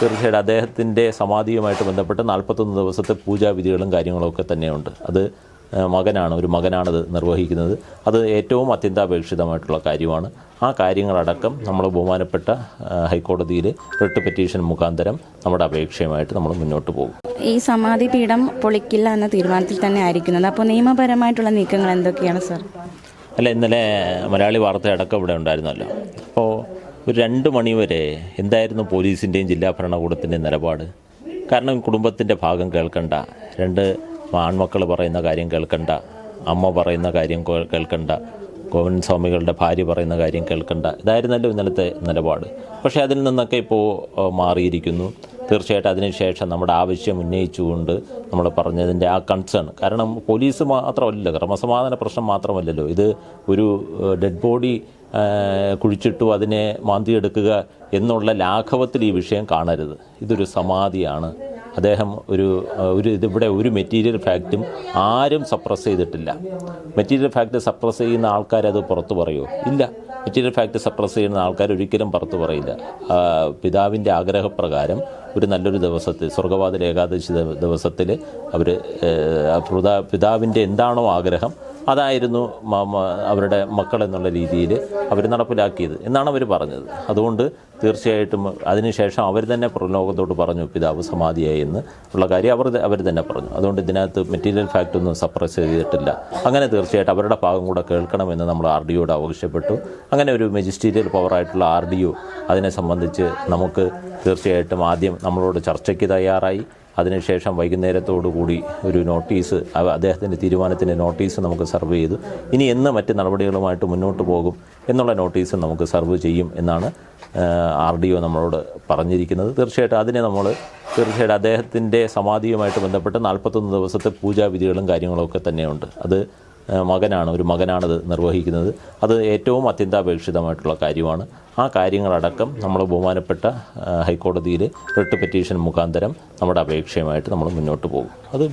തീർച്ചയായിട്ടും അദ്ദേഹത്തിന്റെ സമാധിയുമായിട്ട് ബന്ധപ്പെട്ട് നാൽപ്പത്തൊന്ന് ദിവസത്തെ പൂജാവിധികളും കാര്യങ്ങളൊക്കെ തന്നെയുണ്ട്. അത് മകനാണ് ഒരു മകനാണത് നിർവഹിക്കുന്നത്. അത് ഏറ്റവും അത്യന്താപേക്ഷിതമായിട്ടുള്ള കാര്യമാണ്. ആ കാര്യങ്ങളടക്കം നമ്മൾ ബഹുമാനപ്പെട്ട ഹൈക്കോടതിയിൽ റിട്ട് പെറ്റീഷൻ മുഖാന്തരം നമ്മുടെ അപേക്ഷയുമായിട്ട് നമ്മൾ മുന്നോട്ട് പോകും. ഈ സമാധി പീഠം പൊളിക്കില്ല എന്ന തീരുമാനത്തിൽ തന്നെ ആയിരിക്കുന്നത്. അപ്പോൾ നിയമപരമായിട്ടുള്ള നീക്കങ്ങൾ എന്തൊക്കെയാണ് സർ? അല്ല ഇന്നലെ മലയാളി വാർത്തയടക്കം ഇവിടെ ഉണ്ടായിരുന്നല്ലോ. അപ്പോൾ ഒരു രണ്ട് മണിവരെ എന്തായിരുന്നു പോലീസിന്റെയും ജില്ലാ ഭരണകൂടത്തിന്റെയും നിലപാട്? കാരണം കുടുംബത്തിന്റെ ഭാഗം കേൾക്കണ്ട. രണ്ട് ആൺമക്കൾ പറയുന്ന കാര്യം കേൾക്കണ്ട. അമ്മ പറയുന്ന കാര്യം കേൾക്കണ്ട. ഗോവിന്ദ സ്വാമികളുടെ ഭാര്യ പറയുന്ന കാര്യം കേൾക്കണ്ട. ഇതായിരുന്നല്ലോ ഇന്നലത്തെ നിലപാട്. പക്ഷേ അതിൽ നിന്നൊക്കെ ഇപ്പോൾ മാറിയിരിക്കുന്നു. തീർച്ചയായിട്ടും അതിനുശേഷം നമ്മുടെ ആവശ്യം ഉന്നയിച്ചുകൊണ്ട് നമ്മൾ പറഞ്ഞതിന്റെ ആ കൺസേൺ കാരണം പോലീസ് മാത്രമല്ലല്ലോ ക്രമസമാധാന പ്രശ്നം മാത്രമല്ലല്ലോ. ഇത് ഒരു ഡെഡ് ബോഡി കുഴിച്ചിട്ടു അതിനെ മാന്തിയെടുക്കുക എന്നുള്ള ലാഘവത്തിൽ ഈ വിഷയം കാണരുത്. ഇതൊരു സമാധിയാണ്. അദ്ദേഹം ഒരു ഒരു ഇതിവിടെ ഒരു മെറ്റീരിയൽ ഫാക്റ്റും ആരും സപ്രസ് ചെയ്തിട്ടില്ല. മെറ്റീരിയൽ ഫാക്റ്റ് സപ്രസ് ചെയ്യുന്ന ആൾക്കാരത് പുറത്തു പറയുമോ ഇല്ല. മെറ്റീരിയൽ ഫാക്റ്റ് സപ്രസ് ചെയ്യുന്ന ആൾക്കാർ ഒരിക്കലും പുറത്തു പറയില്ല. പിതാവിന്റെ ആഗ്രഹപ്രകാരം ഒരു നല്ലൊരു ദിവസത്തിൽ സ്വർഗവാദ ഏകാദശി ദിവ- ദിവസത്തിൽ അവർ പിതാവിന്റെ എന്താണോ ആഗ്രഹം അതായിരുന്നു അവരുടെ മക്കൾ എന്നുള്ള രീതിയിൽ അവർ നടപ്പിലാക്കിയത് എന്നാണ് അവർ പറഞ്ഞത്. അതുകൊണ്ട് തീർച്ചയായിട്ടും അതിനുശേഷം അവർ തന്നെ പ്രലോകത്തോട് പറഞ്ഞു പിതാവ് സമാധിയായി എന്ന് ഉള്ള കാര്യം അവർ അവർ തന്നെ പറഞ്ഞു. അതുകൊണ്ട് ഇതിനകത്ത് മെറ്റീരിയൽ ഫാക്റ്റ് ഒന്നും സപ്രസ് ചെയ്തിട്ടില്ല. അങ്ങനെ തീർച്ചയായിട്ടും അവരുടെ ഭാഗം കൂടെ കേൾക്കണമെന്ന് നമ്മൾ ആർ ഡി ഒയോട് ആവശ്യപ്പെട്ടു. അങ്ങനെ ഒരു മെജിസ്റ്റീരിയൽ പവറായിട്ടുള്ള ആർ ഡി ഒ അതിനെ സംബന്ധിച്ച് നമുക്ക് തീർച്ചയായിട്ടും ആദ്യം നമ്മളോട് ചർച്ചയ്ക്ക് തയ്യാറായി. അതിനുശേഷം വൈകുന്നേരത്തോടു കൂടി ഒരു നോട്ടീസ് അദ്ദേഹത്തിന്റെ തീരുമാനത്തിന്റെ നോട്ടീസ് നമുക്ക് സർവ് ചെയ്തു. ഇനി എന്ന് മറ്റ് നടപടികളുമായിട്ട് മുന്നോട്ട് പോകും എന്നുള്ള നോട്ടീസ് നമുക്ക് സർവ് ചെയ്യും എന്നാണ് ആർ ഡി ഒ നമ്മളോട് പറഞ്ഞിരിക്കുന്നത്. തീർച്ചയായിട്ടും അതിനെ നമ്മൾ തീർച്ചയായിട്ടും അദ്ദേഹത്തിന്റെ സമാധിയുമായിട്ട് ബന്ധപ്പെട്ട് നാൽപ്പത്തൊന്ന് ദിവസത്തെ പൂജാവിധികളും കാര്യങ്ങളൊക്കെ തന്നെയുണ്ട്. അത് മകനാണ് ഒരു മകനാണത് നിർവഹിക്കുന്നത്. അത് ഏറ്റവും അത്യന്താപേക്ഷിതമായിട്ടുള്ള കാര്യമാണ്. ആ കാര്യങ്ങളടക്കം നമ്മൾ ബഹുമാനപ്പെട്ട ഹൈക്കോടതിയിൽ റിട്ട് പെറ്റീഷൻ മുഖാന്തരം നമ്മുടെ അപേക്ഷയുമായിട്ട് നമ്മൾ മുന്നോട്ട് പോകും. അത്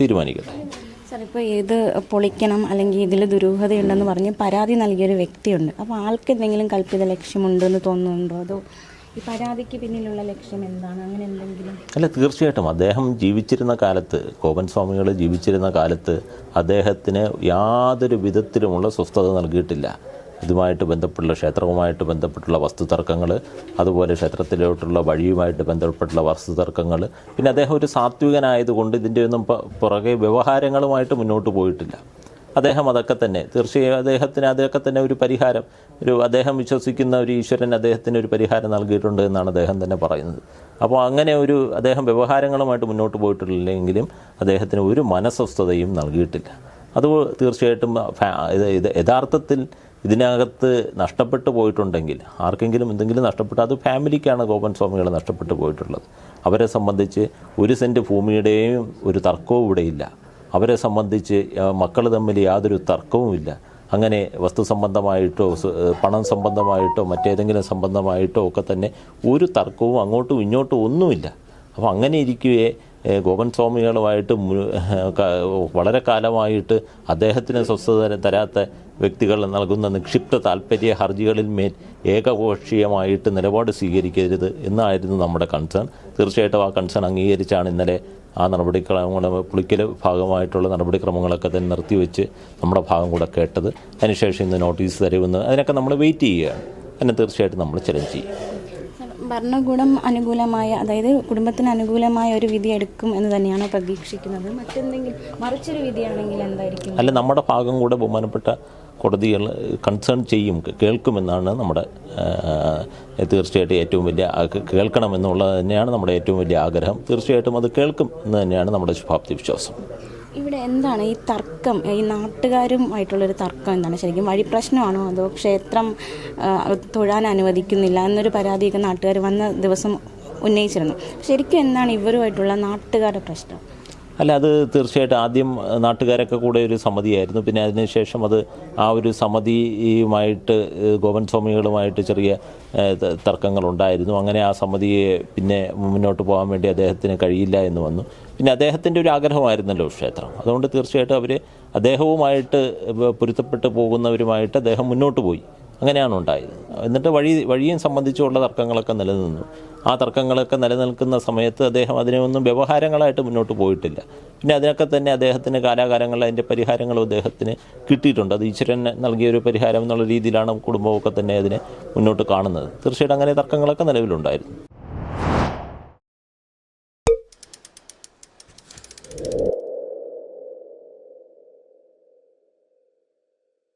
തീരുമാനിക്കട്ടെ. സർ ഇത് പൊളിക്കണം അല്ലെങ്കിൽ ഇതിൽ ദുരൂഹതയുണ്ടെന്ന് പറഞ്ഞ് പരാതി നൽകിയൊരു വ്യക്തിയുണ്ട്. അപ്പോൾ ആൾക്ക് എന്തെങ്കിലും കൽപ്പിത ലക്ഷ്യമുണ്ടെന്ന് തോന്നുന്നുണ്ടോ? അതോ ഈ പരാതിക്ക് പിന്നിലുള്ള ലക്ഷ്യം എന്താണ്? അങ്ങനെ എന്തെങ്കിലും? അല്ല തീർച്ചയായിട്ടും. അദ്ദേഹം ജീവിച്ചിരുന്ന കാലത്ത് കോപൻ സ്വാമികൾ ജീവിച്ചിരുന്ന കാലത്ത് അദ്ദേഹത്തിന് യാതൊരു വിധത്തിലുമുള്ള സ്വസ്ഥത നൽകിയിട്ടില്ല. ഇതുമായിട്ട് ബന്ധപ്പെട്ടുള്ള ക്ഷേത്രവുമായിട്ട് ബന്ധപ്പെട്ടുള്ള വസ്തുതർക്കങ്ങൾ അതുപോലെ ക്ഷേത്രത്തിലോട്ടുള്ള വഴിയുമായിട്ട് ബന്ധപ്പെട്ടുള്ള വസ്തുതർക്കങ്ങൾ പിന്നെ അദ്ദേഹം ഒരു സാത്വികനായതുകൊണ്ട് ഇതിന്റെ ഒന്നും പുറകെ വ്യവഹാരങ്ങളുമായിട്ട് മുന്നോട്ട് പോയിട്ടില്ല. അദ്ദേഹം അതൊക്കെ തന്നെ. തീർച്ചയായും അദ്ദേഹത്തിന് അതൊക്കെ തന്നെ ഒരു പരിഹാരം. ഒരു അദ്ദേഹം വിശ്വസിക്കുന്ന ഒരു ഈശ്വരൻ അദ്ദേഹത്തിന് ഒരു പരിഹാരം നൽകിയിട്ടുണ്ട് എന്നാണ് അദ്ദേഹം തന്നെ പറയുന്നത്. അപ്പോൾ അങ്ങനെ ഒരു അദ്ദേഹം വ്യവഹാരങ്ങളുമായിട്ട് മുന്നോട്ട് പോയിട്ടില്ലെങ്കിലും അദ്ദേഹത്തിന് ഒരു മനസ്വസ്ഥതയും നൽകിയിട്ടില്ല. അത് തീർച്ചയായിട്ടും യഥാർത്ഥത്തിൽ ഇതിനകത്ത് നഷ്ടപ്പെട്ടു പോയിട്ടുണ്ടെങ്കിൽ ആർക്കെങ്കിലും എന്തെങ്കിലും നഷ്ടപ്പെട്ട അത് ഫാമിലിക്കാണ് ഗോപൻ സ്വാമികൾ നഷ്ടപ്പെട്ടു പോയിട്ടുള്ളത്. അവരെ സംബന്ധിച്ച് ഒരു സെന്റ് ഭൂമിയുടെയും ഒരു തർക്കവും ഇവിടെയില്ല. അവരെ സംബന്ധിച്ച് മക്കൾ തമ്മിൽ യാതൊരു തർക്കവുമില്ല. അങ്ങനെ വസ്തു സംബന്ധമായിട്ടോ പണം സംബന്ധമായിട്ടോ മറ്റേതെങ്കിലും സംബന്ധമായിട്ടോ ഒക്കെ തന്നെ ഒരു തർക്കവും അങ്ങോട്ടും ഇങ്ങോട്ടും ഒന്നുമില്ല. അപ്പോൾ അങ്ങനെ ഇരിക്കുകയെ ഗോപൻ സ്വാമികളുമായിട്ട് മു- വളരെ കാലമായിട്ട് അദ്ദേഹത്തിന് സ്വസ്ഥത തരാത്ത വ്യക്തികൾ നൽകുന്ന നിക്ഷിപ്ത താല്പര്യ ഹർജികളിൽ മേൽ ഏകകോഷീയമായിട്ട് നിലപാട് സ്വീകരിക്കരുത് എന്നായിരുന്നു നമ്മുടെ കൺസേൺ തീർച്ചയായിട്ടും ആ കൺസേൺ അംഗീകരിച്ചാണ് ഇന്നലെ ആ നടപടിക്രമങ്ങൾ പുളിക്കൽ ഭാഗമായിട്ടുള്ള നടപടിക്രമങ്ങളൊക്കെ തന്നെ നിർത്തിവെച്ച് നമ്മുടെ ഭാഗം കൂടെ കേട്ടത്. അതിനുശേഷം ഇന്ന് നോട്ടീസ് തരുമെന്ന് അതിനൊക്കെ നമ്മൾ വെയിറ്റ് ചെയ്യുകയാണ്. അതിനെ തീർച്ചയായിട്ടും നമ്മൾ ചലഞ്ച് ചെയ്യും. ഭരണകൂടം അനുകൂലമായ അതായത് കുടുംബത്തിന് അനുകൂലമായ ഒരു വിധി എടുക്കും എന്ന് തന്നെയാണ് പ്രതീക്ഷിക്കുന്നത്. മറ്റെന്തെങ്കിലും മറിച്ചൊരു വിധിയാണെങ്കിൽ എന്തായിരിക്കും? അല്ല നമ്മുടെ ഭാഗം കൂടെ ബഹുമാനപ്പെട്ട കോടതികൾ കൺസേൺ ചെയ്യും കേൾക്കുമെന്നാണ് നമ്മുടെ തീർച്ചയായിട്ടും ഏറ്റവും വലിയ കേൾക്കണം കേൾക്കണമെന്നുള്ളത് തന്നെയാണ് നമ്മുടെ ഏറ്റവും വലിയ ആഗ്രഹം. തീർച്ചയായിട്ടും അത് കേൾക്കും എന്ന് തന്നെയാണ് നമ്മുടെ ശുഭാപ്തി വിശ്വാസം. എന്താണ് ഈ തർക്കം? ഈ നാട്ടുകാരുമായിട്ടുള്ളൊരു തർക്കം എന്താണ്? ശരിക്കും വഴി പ്രശ്നമാണോ? അതോ ക്ഷേത്രം തൊഴാൻ അനുവദിക്കുന്നില്ല എന്നൊരു പരാതിയൊക്കെ നാട്ടുകാർ വന്ന ദിവസം ഉന്നയിച്ചിരുന്നു. ശരിക്കും എന്താണ് ഇവരുമായിട്ടുള്ള നാട്ടുകാരുടെ പ്രശ്നം? അല്ല അത് തീർച്ചയായിട്ടും ആദ്യം നാട്ടുകാരൊക്കെ കൂടെ ഒരു സമിതിയായിരുന്നു. പിന്നെ അതിനുശേഷം അത് ആ ഒരു സമിതിയുമായിട്ട് ഗോപൻ സ്വാമികളുമായിട്ട് ചെറിയ തർക്കങ്ങളുണ്ടായിരുന്നു. അങ്ങനെ ആ സമിതിയെ പിന്നെ മുന്നോട്ട് പോകാൻ വേണ്ടി അദ്ദേഹത്തിന് കഴിയില്ല എന്ന് വന്നു. പിന്നെ അദ്ദേഹത്തിന്റെ ഒരു ആഗ്രഹമായിരുന്നല്ലോ ക്ഷേത്രം. അതുകൊണ്ട് തീർച്ചയായിട്ടും അവർ അദ്ദേഹവുമായിട്ട് പൊരുത്തപ്പെട്ട് പോകുന്നവരുമായിട്ട് അദ്ദേഹം മുന്നോട്ട് പോയി. അങ്ങനെയാണ് ഉണ്ടായത്. എന്നിട്ട് വഴി വഴിയും സംബന്ധിച്ചുള്ള തർക്കങ്ങളൊക്കെ നിലനിന്നു. ആ തർക്കങ്ങളൊക്കെ നിലനിൽക്കുന്ന സമയത്ത് അദ്ദേഹം അതിനെയൊന്നും വ്യവഹാരങ്ങളായിട്ട് മുന്നോട്ട് പോയിട്ടില്ല. പിന്നെ അതിനൊക്കെ തന്നെ അദ്ദേഹത്തിന് കാലാകാലങ്ങളിൽ അതിന്റെ പരിഹാരങ്ങളും അദ്ദേഹത്തിന് കിട്ടിയിട്ടുണ്ട്. അത് ഈശ്വരൻ നൽകിയൊരു പരിഹാരം എന്നുള്ള രീതിയിലാണ് കുടുംബമൊക്കെ തന്നെ അതിനെ മുന്നോട്ട് കാണുന്നത്. തീർച്ചയായിട്ടും അങ്ങനെ തർക്കങ്ങളൊക്കെ നിലവിലുണ്ടായിരുന്നു.